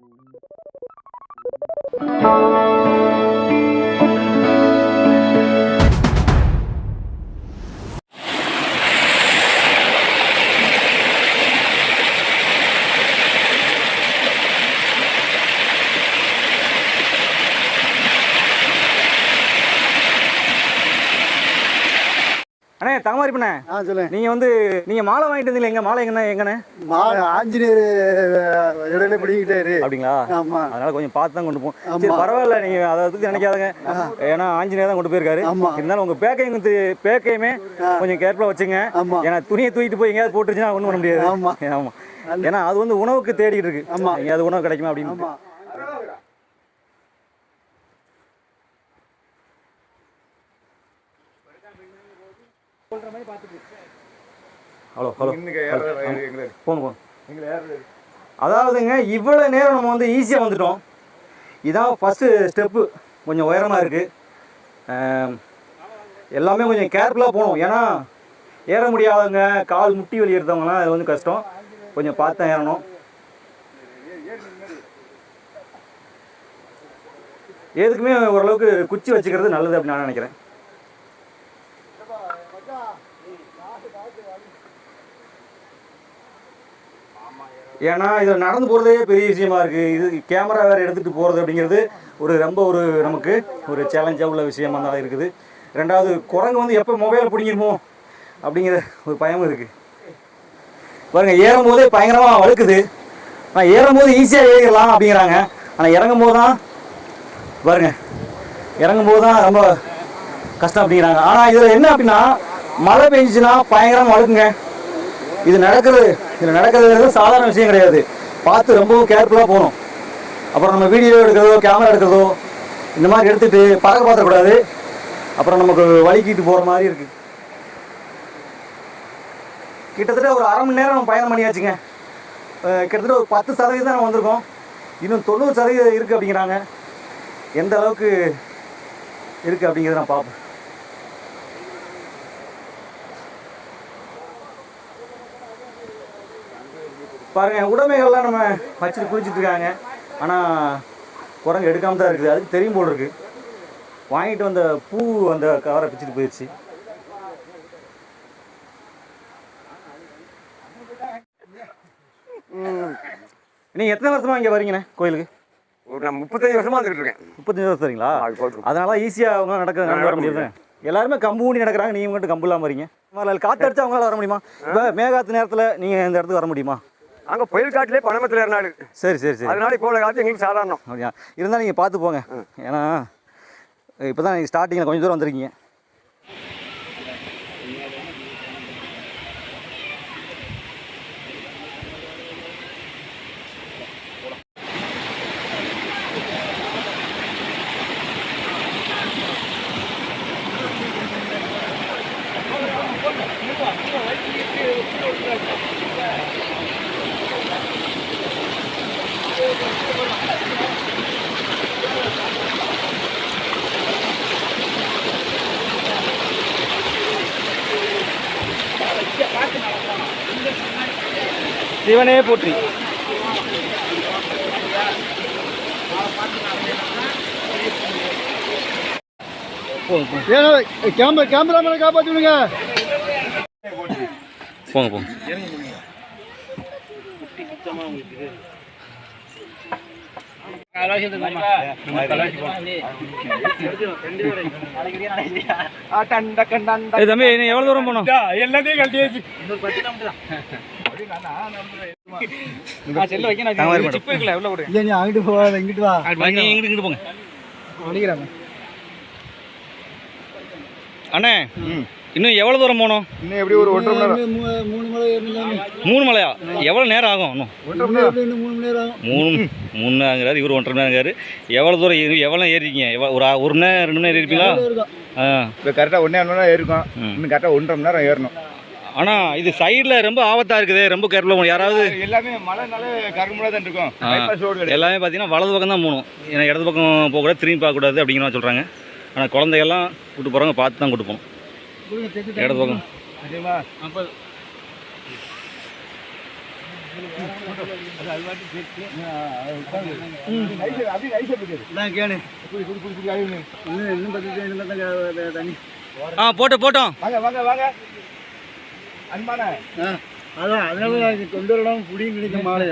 அண்ணே தகமாரி பண்ண ஆ சொல்லுங்க. நீங்க வந்து நீங்க மாலை வாங்கிட்டு வந்தீங்க எங்க மாலை எங்கண்ணே எங்கண்ணே? மா ஆஞ்சநேயர் இடையில பிடிக்கிட்டாரு அப்படிங்களா? அதனால கொஞ்சம் பார்த்து தான் கொண்டு ஆமா. சரி பரவாயில்ல நீங்க அதை நினைக்காதங்க. ஏன்னா ஆஞ்சநேயர் தான் கொண்டு போயிருக்காரு. இருந்தாலும் உங்க பேக்கையும் பேக்கையுமே கொஞ்சம் கேர்ஃபுல்லா வச்சுங்க. ஏன்னா துணியை தூக்கிட்டு போய் எங்கேயாவது போட்டுருச்சுன்னா ஒன்றும் பண்ண முடியாது. ஏன்னா அது வந்து உணவுக்கு தேடிட்டு இருக்கு. ஆமா. எங்கேயாவது உணவு கிடைக்குமா அப்படின்னு. Hello hello. போங்க போங்க. அதாவதுங்க இவ்வளோ நேரம் நம்ம வந்து ஈஸியாக வந்துட்டோம். இதான் ஃபஸ்ட்டு ஸ்டெப்பு கொஞ்சம் உயரமாக இருக்குது எல்லாமே கொஞ்சம் கேர்ஃபுல்லாக போகணும். ஏன்னா ஏற முடியாதவங்க கால் முட்டி வலி எடுத்தவங்கலாம் அது வந்து கஷ்டம். கொஞ்சம் பார்த்து தான் ஏறணும். எதுக்குமே ஓரளவுக்கு குச்சி வச்சுக்கிறது நல்லது அப்படின்னு நான் நினைக்கிறேன். ஏன்னா இதில் நடந்து போகிறதே பெரிய விஷயமா இருக்குது இது கேமரா வேறு எடுத்துகிட்டு போகிறது அப்படிங்கிறது ஒரு ரொம்ப ஒரு நமக்கு ஒரு சேலஞ்சாக உள்ள விஷயமா தான் இருக்குது. ரெண்டாவது குரங்கு வந்து எப்போ மொபைல் பிடிங்கிருமோ அப்படிங்கிற ஒரு பயமும் இருக்குது பாருங்க ஏறும்போதே பயங்கரமாக வழுக்குது. ஆனால் ஏறும்போது ஈஸியாக ஏறிடலாம் அப்படிங்கிறாங்க. ஆனால் இறங்கும் போது தான் பாருங்க இறங்கும் போது தான் ரொம்ப கஷ்டம் அப்படிங்கிறாங்க. ஆனால் இதில் என்ன அப்படின்னா மழை பெஞ்சுன்னா பயங்கரமாக வழுக்குங்க. இது நடக்கிறது இதில் நடக்கிறது சாதாரண விஷயம் கிடையாது. பார்த்து ரொம்பவும் கேர்ஃபுல்லாக போகணும். அப்புறம் நம்ம வீடியோ எடுக்கிறதோ கேமரா எடுக்கிறதோ இந்த மாதிரி எடுத்துட்டு பறக்க பார்த்துக்கூடாது அப்புறம் நமக்கு வலிக்கிட்டு போகிற மாதிரி இருக்குது கிட்டத்தட்ட ஒரு அரை மணி நேரம் பயணம் பண்ணியாச்சுங்க. கிட்டத்தட்ட ஒரு பத்து சதவீதம் நம்ம வந்திருக்கோம். இன்னும் தொண்ணூறு சதவீதம் இருக்குது அப்படிங்கிறாங்க. எந்த அளவுக்கு இருக்குது அப்படிங்கிறத நான் பார்ப்பேன் பாருங்க உடைமைகள்லாம் நம்ம வச்சுட்டு குளிச்சுட்டு இருக்காங்க. ஆனால் குரங்கு எடுக்காம தான் இருக்குது. அதுக்கு தெரியும் போல் இருக்கு. வாங்கிட்டு வந்த பூ அந்த கவரை பிச்சுட்டு போயிடுச்சு நீங்கள் எத்தனை வருஷமா இங்கே வரீங்கண்ணே கோயிலுக்கு? ஒரு நான் முப்பத்தஞ்சு வருஷமா வந்துட்டு இருக்கேன். முப்பத்தஞ்சு வருஷம் சரிங்களா. அதனால ஈஸியாக அவங்க நடக்க நடந்து வர முடியுது. எல்லாருமே கம்பு ஊனி நடக்கிறாங்க. நீங்கள் மட்டும் கம்பு இல்லாமல் வரீங்க. காற்று அடிச்சா அவங்களால வர முடியுமா? இப்போ மேகாத்து நேரத்தில் நீங்கள் இந்த இடத்துக்கு வர முடியுமா? அங்க புயல் காட்டிலே பணமத்தில் ஏறினாடு சரி சரி சரி. அதனால இப்போ உள்ள காலத்து எங்களுக்கு சாதாரணம். இருந்தாலும் நீங்கள் பார்த்து போங்க. ஏன்னா இப்போ தான் நீங்கள் ஸ்டார்டிங்கில் கொஞ்சம் தூரம் வந்திருக்கீங்க. சிவனே போற்றி. கேமரா கேமராமேனை காப்பாற்றி விடுங்க போங்க. போங்க தம்பி இன்னும் எவ்வளோ தூரம் போகணும்? எல்லாத்தையும் கழட்டியாச்சு. அங்கிட்டு போகாத இங்கிட்டு வா. இங்கிட்டு இங்கிட்டு போங்க. வலிக்கிறாங்க அண்ணே இன்னும் எவ்வளோ தூரம் போகணும்? இன்னும் எப்படி ஒரு ஒன்றரை மணி நேரம்? மூணு மலை மூணு மலையா? எவ்வளோ நேரம் ஆகும் இன்னும்? மூணு மணி நேரம் மூணு மூணு இவர் ஒன்றரை நேரங்கிறாரு எவ்வளோ தூரம் ஏறி- எவ்வளோ ஏறிருக்கீங்க? எவ்வளோ ஒரு ஒரு மணி நேரம் ரெண்டு மணி நேரம் இருப்பீங்களா இருக்கும் ஆ. இப்போ கரெக்டாக ஒன்றே மணி நேரம் ஏறிருக்கோம். இன்னும் கரெக்டாக ஒன்றரை மணி நேரம் ஏறணும். ஆனால் இது சைடில் ரொம்ப ஆபத்தாக இருக்குது. ரொம்ப கேர்ஃபுல்லாக யாராவது எல்லாமே மழைனாலே கரும்புல தான் இருக்கும். எல்லாமே பார்த்தீங்கன்னா வலது பக்கம் தான் போகணும். ஏன்னா இடது பக்கம் போகக்கூடாது திரும்பி பார்க்கக்கூடாது அப்படிங்கிற சொல்கிறாங்க ஆனால் குழந்தைகள்லாம் கூட்டு போகிறவங்க பார்த்து தான் கூட்டு போகணும். இடது பக்கம். ஆ போட்டு போட்டோம். வாங்க வாங்க வாங்க. அன்பான அதான் அதனால கொண்டு வரணும் புடின்னு நினைக்க மாலை